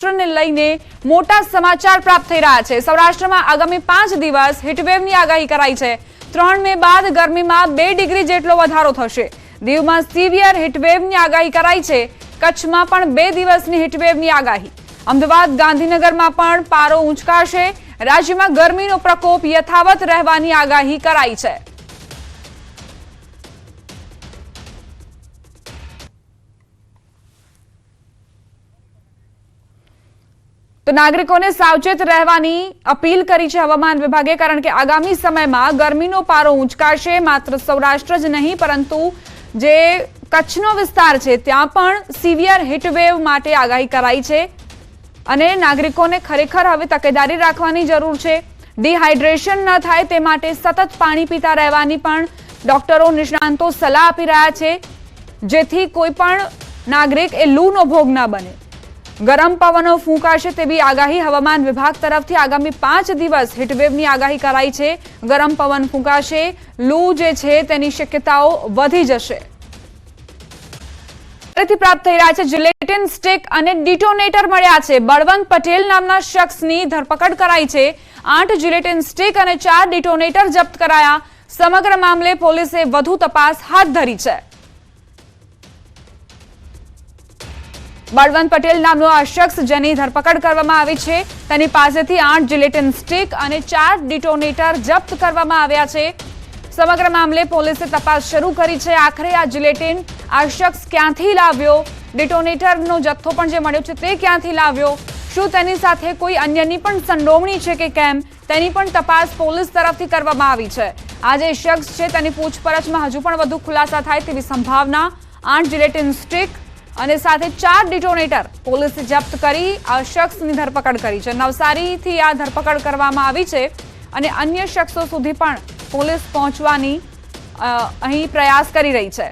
સૌરાષ્ટ્રને લઈને મોટા સમાચાર પ્રાપ્ત થઈ રહ્યા છે. સૌરાષ્ટ્રમાં આગામી પાંચ દિવસ હીટવેવની આગાહી કરાઈ છે. ત્રણ બાદ ગરમીમાં બે ડિગ્રી જેટલો વધારો થશે. દીવમાં સિવિયર હીટવેવની આગાહી કરાઈ છે. કચ્છમાં પણ બે દિવસની હીટવેવની આગાહી. અમદાવાદ ગાંધીનગરમાં પણ પારો ઊંચકાશે. રાજ્યમાં ગરમીનો પ્રકોપ યથાવત રહેવાની આગાહી કરાઈ છે. તો નાગરિકોને સાવચેત રહેવાની અપીલ કરી છે હવામાન વિભાગે, કારણ કે આગામી સમયમાં ગરમીનો પારો ઊંચકાશે માત્ર સૌરાષ્ટ્ર જ નહીં, પરંતુ જે કચ્છનો વિસ્તાર છે, ત્યાં પણ સિવિયર હીટવેવ માટે આગાહી કરાઈ છે અને નાગરિકોને ખરેખર હવે તકેદારી રાખવાની જરૂર છે. ડિહાઇડ્રેશન ન થાય તે માટે સતત પાણી પીતા રહેવાની પણ ડોક્ટરો નિષ્ણાંતો સલાહ આપી રહ્યા છે, જેથી કોઈ પણ નાગરિક એ લૂનો ભોગ ન બને. ગરમ પવનો ફૂંકાશે તેવી આગાહી હવામાન વિભાગ તરફથી આગામી પાંચ દિવસ હીટવેવની આગાહી કરાઈ છે. ગરમ પવન ફૂંકાશે. લૂ જે છે તેની શક્યતાઓ વધી જશે. પ્રાપ્ત થઈ રહ્યા છે જિલેટિન સ્ટિક અને ડિટોનેટર મળ્યા છે. બળવંત પટેલ નામના શખ્સની ધરપકડ કરાઈ છે. આઠ જિલેટિન સ્ટિક અને ચાર ડિટોનેટર જપ્ત કરાયા. સમગ્ર મામલે પોલીસે વધુ તપાસ હાથ ધરી છે. બળવંત પટેલ નામનો આ શખ્સ જેની ધરપકડ કરવામાં આવી છે. તેની પાસેથી આઠ જિલેટિન સ્ટિક અને ચાર ડિટોનેટર જપ્ત કરવામાં આવ્યા છે. સમગ્ર મામલે પોલીસે તપાસ શરૂ કરી છે. આખરે આ જિલેટિન આ શખ્સ ક્યાંથી લાવ્યો? ડિટોનેટરનો જથ્થો પણ જે મળ્યો છે તે ક્યાંથી લાવ્યો? શું તેની સાથે કોઈ અન્યની પણ સંડોવણી છે કે કેમ? તેની પણ તપાસ પોલીસ તરફથી કરવામાં આવી છે. આ જે શખ્સ છે તેની પૂછપરછમાં હજુ પણ વધુ ખુલાસા થાય તેવી સંભાવના. આઠ જિલેટિન સ્ટિક અને સાથે ચાર ડિટોનેટર પોલીસે જપ્ત કરી આ શખ્સની ધરપકડ કરી છે. નવસારીથી આ ધરપકડ કરવામાં આવી છે અને અન્ય શખ્સો સુધી પણ પોલીસ પહોંચવાની અહીં પ્રયાસ કરી રહી છે.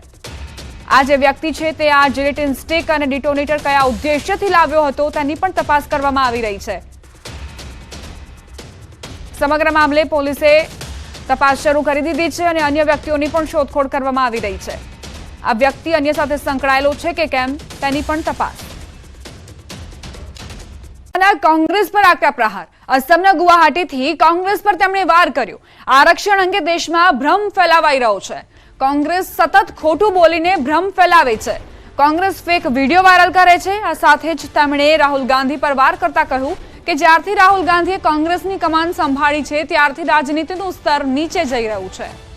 આ જે વ્યક્તિ છે તે આ જિલેટિન સ્ટિક અને ડિટોનેટર કયા ઉદ્દેશ્યથી લાવ્યો હતો તેની પણ તપાસ કરવામાં આવી રહી છે. સમગ્ર મામલે પોલીસે તપાસ શરૂ કરી દીધી છે અને અન્ય વ્યક્તિઓની પણ શોધખોળ કરવામાં આવી રહી છે. આ વ્યક્તિ અન્ય સાથે સંકળાયેલો છે કે કેમ તેની પણ તપાસ. કોંગ્રેસ પર આકરા પ્રહાર. અસમના ગુવાહાટીથી કોંગ્રેસ પર તેમણે વાર કર્યો. આરક્ષણ અંગે દેશમાં ભ્રમ ફેલાવાઈ રહ્યો છે. કોંગ્રેસ સતત ખોટું બોલીને ભ્રમ ફેલાવે છે. કોંગ્રેસ ફેક વીડિયો વાયરલ કરે છે. આ સાથે જ તેમણે રાહુલ ગાંધી પર વાર કરતા કહ્યું કે જ્યારથી રાહુલ ગાંધીએ કોંગ્રેસની કમાન સંભાળી છે, ત્યારથી રાજનીતિનું સ્તર નીચે જઈ રહ્યું છે.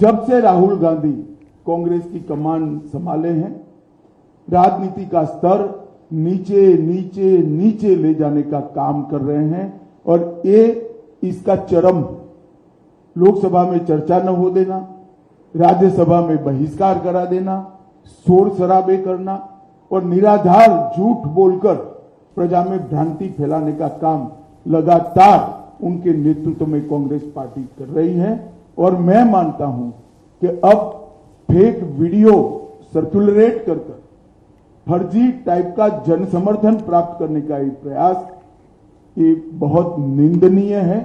जब से राहुल गांधी कांग्रेस की कमान संभाले हैं, राजनीति का स्तर नीचे नीचे नीचे ले जाने का काम कर रहे हैं, और ये इसका चरम लोकसभा में चर्चा न हो देना, राज्यसभा में बहिष्कार करा देना, शोर शराबे करना, और निराधार झूठ बोलकर प्रजा में भ्रांति फैलाने का काम लगातार उनके नेतृत्व में कांग्रेस पार्टी कर रही है। और मैं मानता हूं कि अब फेक वीडियो सर्कुलरेट कर कर फर्जी टाइप का जन समर्थन प्राप्त करने का ये प्रयास ये बहुत निंदनीय है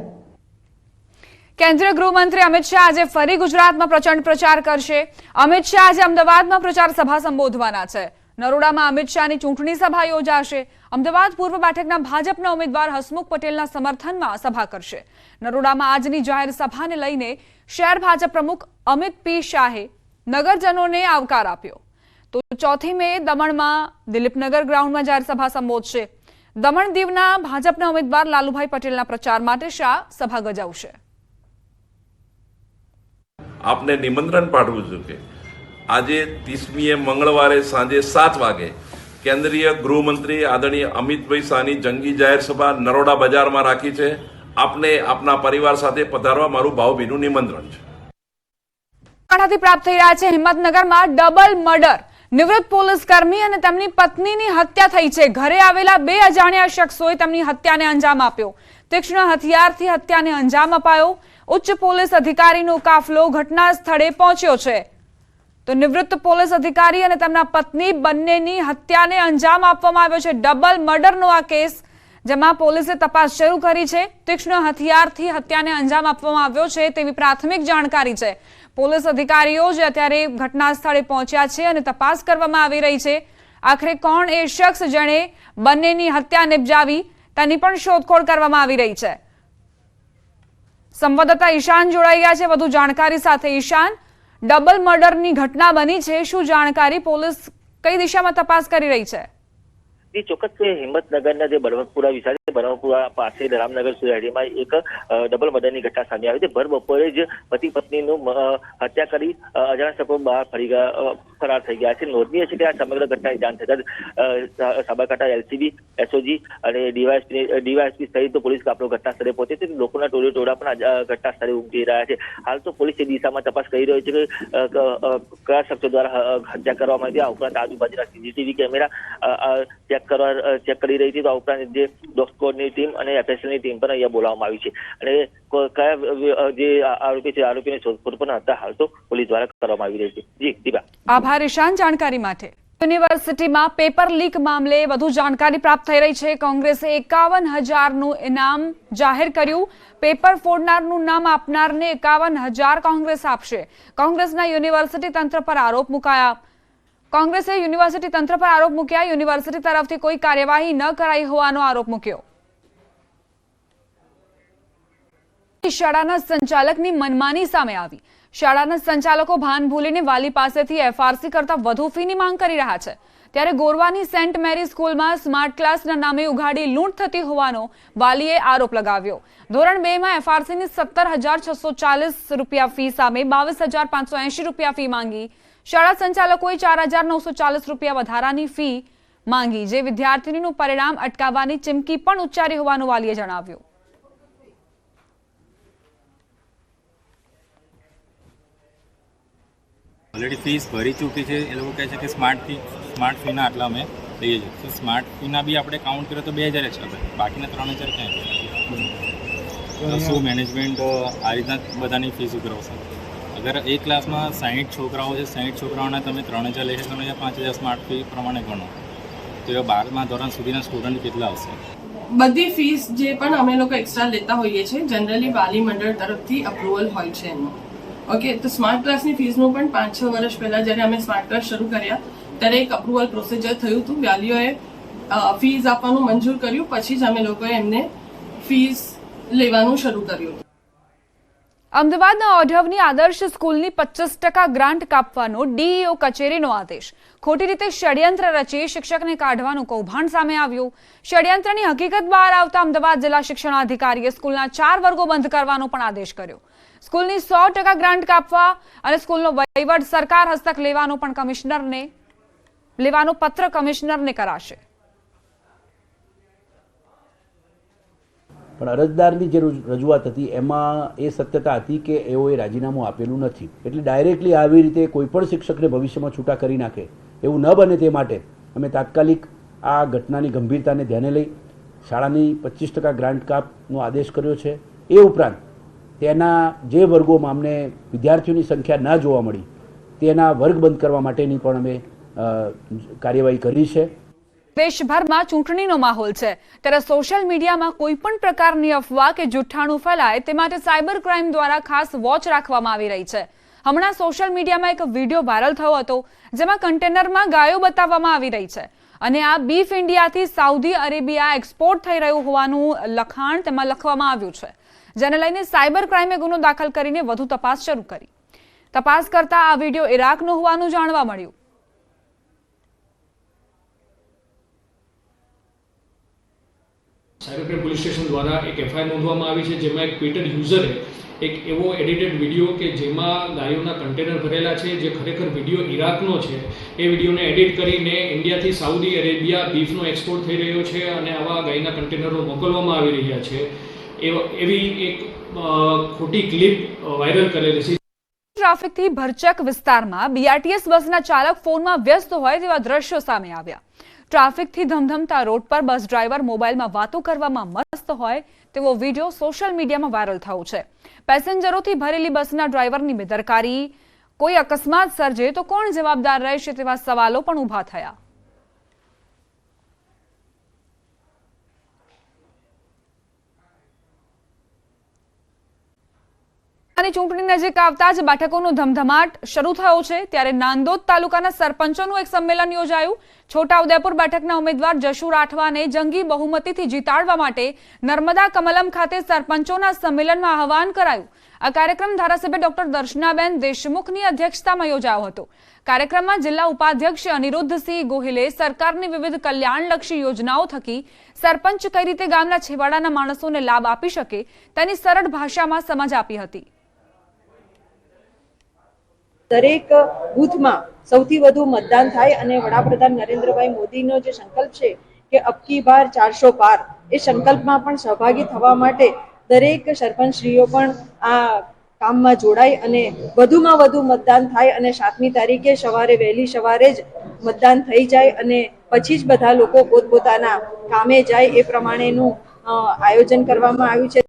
કેન્દ્રીય ગૃહમંત્રી અમિત શાહ આજે ફરી ગુજરાતમાં પ્રચંડ પ્રચાર કરશે અમિત શાહ આજે અમદાવાદમાં પ્રચાર સભા સંબોધવાના છે નરોડામાં અમિત શાહની ચૂંટણી સભા યોજાશે. અમદાવાદ પૂર્વ બેઠકના ભાજપના ઉમેદવાર હસમુખ પટેલના સમર્થનમાં સભા કરશે. નરોડામાં આજની જાહેર સભાને લઈને શહેર ભાજપ પ્રમુખ અમિત પી શાહે નગરજનોને આવકાર આપ્યો. તો ચોથી મે દમણમાં દિલીપનગર ગ્રાઉન્ડમાં જાહેર સભા સંબોધશે. દમણ દીવના ભાજપના ઉમેદવાર લાલુભાઈ પટેલના પ્રચાર માટે શાહ સભા ગજાવશે? આપને નિમંત્રણ પાઠવું છું કે આજે ત્રીસમીએ મંગળવારે સાંજે સાત વાગે કેન્દ્રીય ગૃહમંત્રી આદરણીય અમિતભાઈ શાહની જંગી જાહેર સભા નરોડા બજારમાં રાખી છે. આપને આપના પરિવાર સાથે પધારવા મારું ભાવભીનું નિમંત્રણ છે. બનાસકાંઠાથી પ્રાપ્ત થઈ રહ્યા છે હિંમતનગરમાં ડબલ મર્ડર. નિવૃત્ત પોલીસ કર્મી અને તેમની પત્નીની હત્યા થઈ છે. ઘરે આવેલા બે અજાણ્યા શખ્સોએ તેમની હત્યાને અંજામ આપ્યો. તીક્ષ્ણ હથિયારથી હત્યાને અંજામ અપાયો. ઉચ્ચ પોલીસ અધિકારીનો કાફલો ઘટના સ્થળે પહોંચ્યો છે. તો નિવૃત્ત પોલીસ અધિકારી અને તેમના પત્ની બંનેની હત્યાને અંજામ આપવામાં આવ્યો છે. ડબલ મર્ડરનો આ કેસ જેમાં પોલીસે તપાસ શરૂ કરી છે. તીક્ષ્ણ હથિયારથી હત્યાને અંજામ આપવામાં આવ્યો છે તેવી પ્રાથમિક જાણકારી છે. પોલીસ અધિકારીઓ જે અત્યારે ઘટના સ્થળે પહોંચ્યા છે અને તપાસ કરવામાં આવી રહી છે. આખરે કોણ એ શખ્સ જેણે બંનેની હત્યા નિપજાવી તેની પણ શોધખોળ કરવામાં આવી રહી છે. સંવાદદાતા ઈશાન જોડાઈ ગયા છે. વધુ જાણકારી સાથે ઈશાન ડબલ મર્ડરની ઘટના બની છે. શું જાણકારી પોલીસ કઈ દિશામાં તપાસ કરી રહી છે? એ ચોક્કસ હિંમતનગરના જે બળવંતપુરા વિસ્તાર છે, બળવંતપુરા પાસે રામનગર સોસાયટીમાં એક ડબલ મર્ડરની ઘટના સામે આવી છે. ભર બપોરે જ પતિ પત્નીનું હત્યા કરી અજાણ્યા શકો બહાર ફરી ગયા ફરાર થઈ ગયા છે. નોંધનીય છે કે આ સમગ્ર ઘટનાની જાણ થતાં સાબરકાંઠા એલસીબી, એસઓજી અને ડીવાયએસપી ડીવાયએસપી સહિત પોલીસ કાફલો ઘટના સ્થળે પહોંચે છે. લોકોના ટોળે ટોળા પણ ઘટના સ્થળે ઉમટી રહ્યા છે. હાલ તો પોલીસ એ દિશામાં તપાસ કરી રહ્યો છે કે કયા શખ્સો દ્વારા હત્યા કરવામાં આવી આ ઉપરાંત આજુબાજુના સીસીટીવી કેમેરા ચેક કરવા ચેક કરી રહી હતી. તો આ ઉપરાંત જે ડોગ સ્કોડની ટીમ અને એફએસએલની ટીમ પણ અહીંયા બોલાવવામાં આવી છે. અને કયા જે આરોપી છે, આરોપીની શોધખોળ પણ હતા હાલ તો પોલીસ દ્વારા કરવામાં આવી રહી છે. જી દીપા આભાર ઈશાન, જાણકારી માટે. યુનિવર્સિટીમાં પેપર લીક મામલે વધુ જાણકારી પ્રાપ્ત થઈ રહી છે. કોંગ્રેસે એકાવન હજારનું ઇનામ જાહેર કર્યું. પેપર ફોડનારનું નામ આપનારને એકાવન હજાર કોંગ્રેસ આપશે. કોંગ્રેસના યુનિવર્સિટી તંત્ર પર આરોપ મુકાયા. કોંગ્રેસે યુનિવર્સિટી તંત્ર પર આરોપ મૂક્યા. યુનિવર્સિટી તરફથી કોઈ કાર્યવાહી ન કરાઈ હોવાનો આરોપ મૂક્યો. શાળાના સંચાલકની મનમાની સામે આવી. શાળાના સંચાલકો ભાન ભૂલીને વાલી પાસેથી એફઆરસી કરતા વધુ ફીની માંગ કરી રહ્યા છે. ત્યારે ગોરવાની સેન્ટ મેરી સ્કૂલમાં સ્માર્ટ ક્લાસના નામે ઉઘાડી લૂંટ થતી હોવાનો વાલીએ આરોપ લગાવ્યો. ધોરણ બે માં એફઆરસીની સત્તર હજાર છસો ચાલીસ રૂપિયા ફી સામે બાવીસ હજાર પાંચસો એંશી રૂપિયા ફી માંગી. શાળા સંચાલકોએ ચાર હજાર નવસો ચાલીસ રૂપિયા વધારાની ફી માંગી, જે વિદ્યાર્થીનીનું પરિણામ અટકાવવાની ચીમકી પણ ઉચ્ચારી હોવાનું વાલીએ જણાવ્યું. ઓલરેડી ફીસ ભરી ચૂકી છે. એ લોકો કહે છે કે સ્માર્ટ ફી સ્માર્ટ ફીના આટલા અમે લઈએ છીએ. તો સ્માર્ટ ફીના બી આપણે કાઉન્ટ કરીએ તો બે હજાર એક્સ્ટ્રા થાય બાકીના ત્રણ હજાર ક્યાં તો શું મેનેજમેન્ટ આ રીતના બધાની ફીસ ઉઘરાવશે અગર એક ક્લાસમાં સાહીઠ છોકરાઓ છે સાહીઠ છોકરાઓના તમે ત્રણ હજાર લેશો તો અહીંયા પાંચ હજાર સ્માર્ટ ફી પ્રમાણે ગણો. તો એ બારમા ધોરણ સુધીના સ્ટુડન્ટ કેટલા આવશે? બધી ફીસ જે પણ અમે લોકો એક્સ્ટ્રા લેતા હોઈએ છીએ જનરલી વાલી મંડળ તરફથી અપ્રુવલ હોય છે એનું ઓકે તો સ્માર્ટ ક્લાસની ફીસનું પણ પાંચ છ વર્ષ પહેલા જ્યારે અમે સ્માર્ટ ક્લાસ શરૂ કર્યા, ત્યારે એક અપ્રુવલ પ્રોસિજર થયું હતું. વાલીઓએ ફીસ આપવાનું મંજૂર કર્યું. પછી જ અમે લોકોએ એમને ફીસ લેવાનું શરૂ કર્યું. અમદાવાદના ઓઢવની આદર્શ સ્કૂલની પચીસ ટકા ગ્રાન્ટ કાપવાનો ડીઈઓ કચેરીનો આદેશ. ખોટી રીતે ષડયંત્ર રચી શિક્ષકને કાઢવાનું કૌભાંડ સામે આવ્યું. ષડયંત્રની હકીકત બહાર આવતા અમદાવાદ જિલ્લા શિક્ષણાધિકારીએ સ્કૂલના ચાર વર્ગો બંધ કરવાનો પણ આદેશ કર્યો. સ્કૂલની સો ટકા ગ્રાન્ટ કાપવા અને સ્કૂલનો વહીવટ સરકાર હસ્તક લેવાનો પણ કમિશનરને, લેવાનો પત્ર કમિશનરને કરાશે. પણ અરજદારની જે રજૂ- રજૂઆત હતી, એમાં એ સત્યતા હતી કે એઓએ રાજીનામું આપેલું નથી. એટલે ડાયરેક્ટલી આવી રીતે કોઈ પણ શિક્ષકને ભવિષ્યમાં છૂટા કરી નાખે, એવું ન બને તે માટે અમે તાત્કાલિક આ ઘટનાની ગંભીરતાને ધ્યાને લઈ શાળાની પચીસ ટકા ગ્રાન્ટ કાપનો આદેશ કર્યો છે. એ ઉપરાંત તેના જે વર્ગોમાં અમને વિદ્યાર્થીઓની સંખ્યા ના જોવા મળી, તેના વર્ગ બંધ કરવા માટેની પણ અમે કાર્યવાહી કરી છે. દેશભરમાં ચૂંટણીનો માહોલ છે. ત્યારે સોશિયલ મીડિયામાં કોઈ પણ પ્રકારની અફવા કે જુઠ્ઠાણું ફેલાય તે માટે સાયબર ક્રાઇમ દ્વારા ખાસ વોચ રાખવામાં આવી રહી છે. હમણાં સોશિયલ મીડિયામાં એક વીડિયો વાયરલ થયો હતો, જેમાં કન્ટેનરમાં ગાયો બતાવવામાં આવી રહી છે. અને આ બીફ ઇન્ડિયાથી સાઉદી અરેબિયા એક્સપોર્ટ થઈ રહ્યું હોવાનું લખાણ તેમાં લખવામાં આવ્યું છે. જેને લઈને સાયબર ક્રાઇમે ગુનો દાખલ કરીને વધુ તપાસ શરૂ કરી. તપાસ કરતા આ વીડિયો ઇરાકનો હોવાનું જાણવા મળ્યું. સાયબર ક્રાઇમ પોલીસ સ્ટેશન દ્વારા એક એફઆઈઆર નોંધવામાં આવી છે, જેમાં એક ટ્વિટર યુઝરે એક એવો એડિટેડ વીડિયો કે જેમાં ગાયોના કન્ટેનર ભરેલા છે, જે ખરેખર વીડિયો ઇરાકનો છે, એ વિડીયોને એડિટ કરીને ઇન્ડિયાથી સાઉદી અરેબિયા બીફનો એક્સપોર્ટ થઈ રહ્યો છે અને આવા ગાયના કન્ટેનરો મોકલવામાં આવી રહ્યા છે. એવ- એક ખોટી ક્લિપ વાયરલ કરેલી છે. ટ્રાફિકથી ભરચક વિસ્તારમાં બીઆરટીએસ બસના ચાલક ફોનમાં વ્યસ્ત હોય તેવા દ્રશ્યો સામે આવ્યા. ટ્રાફિકથી ધમધમતા રોડ પર બસ ડ્રાઈવર મોબાઈલમાં વાતો કરવામાં મસ્ત હોય તેવો વીડિયો સોશિયલ મીડિયામાં વાયરલ થયો છે. પેસેન્જરોથી ભરેલી બસના ડ્રાઈવરની બેદરકારી કોઈ અકસ્માત સર્જે તો કોણ જવાબદાર રહેશે તેવા સવાલો પણ ઊભા થયા. અને ચૂંટણી નજીક આવતા જ બેઠકોનો ધમધમાટ શરૂ થયો છે. ત્યારે નાંદોદ તાલુકાના સરપંચોનું એક સંમેલન યોજાયું. છોટાઉદેપુર બેઠકના ઉમેદવાર જશુ રાઠવાને જંગી બહુમતીથી જીતાડવા માટે નર્મદા કમલમ ખાતે સરપંચોના સંમેલનમાં આહવાન કરાયું. આ કાર્યક્રમ ધારાસભ્ય ડોક્ટર દર્શનાબેન દેશમુખની અધ્યક્ષતામાં યોજાયો હતો. કાર્યક્રમમાં જિલ્લા ઉપાધ્યક્ષ અનિરુદ્ધસિંહ ગોહિલે સરકારની વિવિધ કલ્યાણલક્ષી યોજનાઓ થકી સરપંચ કઈ રીતે ગામના છેવાડાના માણસોને લાભ આપી શકે તેની સરળ ભાષામાં સમજ આપી હતી. દરેક બૂથમાં સૌથી વધુ મતદાન થાય અને વડાપ્રધાન નરેન્દ્રભાઈ મોદીનો જે સંકલ્પ છે કે અબકી બાર ચારસો પાર એ સંકલ્પમાં પણ સહભાગી થવા માટે દરેક સરપંચશ્રીઓ પણ આ કામમાં જોડાય અને વધુમાં વધુ મતદાન થાય અને સાતમી તારીખે સવારે વહેલી સવારે જ મતદાન થઈ જાય અને પછી જ બધા લોકો પોતપોતાના કામે જાય એ પ્રમાણેનું આયોજન કરવામાં આવ્યું છે.